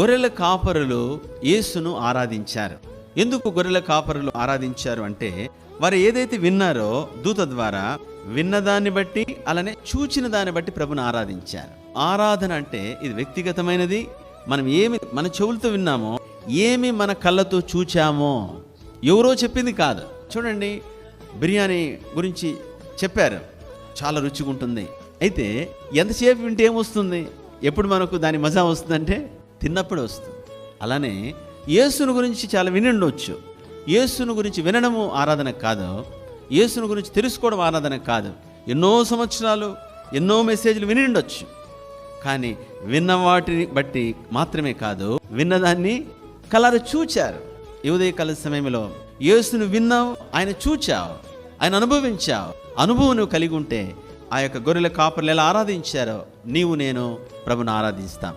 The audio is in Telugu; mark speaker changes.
Speaker 1: గొర్రెల కాపరులు యేసును ఆరాధించారు. ఎందుకు గొర్రెల కాపరులు ఆరాధించారు అంటే వారు ఏదైతే విన్నారో దూత ద్వారా విన్నదాన్ని బట్టి అలానే చూచిన దాన్ని బట్టి ప్రభుని ఆరాధించారు. ఆరాధన అంటే ఇది వ్యక్తిగతమైనది. మనం ఏమి మన చెవులతో విన్నామో ఏమి మన కళ్ళతో చూచామో ఎవరో చెప్పింది కాదు. చూడండి బిర్యానీ గురించి చెప్పారు. చాలా రుచిగా ఉంటుంది అయితే ఎంతసేపు వింటే ఏమొస్తుంది? ఎప్పుడు మనకు దాని మజా వస్తుందంటే తిన్నప్పుడు వస్తుంది. అలానే యేసును గురించి చాలా వినిండవచ్చు యేసును గురించి వినడము ఆరాధన కాదు. యేసును గురించి తెలుసుకోవడం ఆరాధన కాదు. ఎన్నో సంవత్సరాలు ఎన్నో మెసేజ్లు విని ఉండొచ్చు కానీ విన్న వాటిని బట్టి మాత్రమే కాదు విన్నదాన్ని కలరు చూచారు. ఈ ఉదయకాల సమయంలో యేసును విన్నావు ఆయన చూచావు ఆయన అనుభవించావు. అనుభవం నువ్వు కలిగి ఉంటే ఆ యొక్క గొర్రెల కాపర్లు ఎలా ఆరాధించారో నీవు నేను ప్రభుని ఆరాధిస్తాం.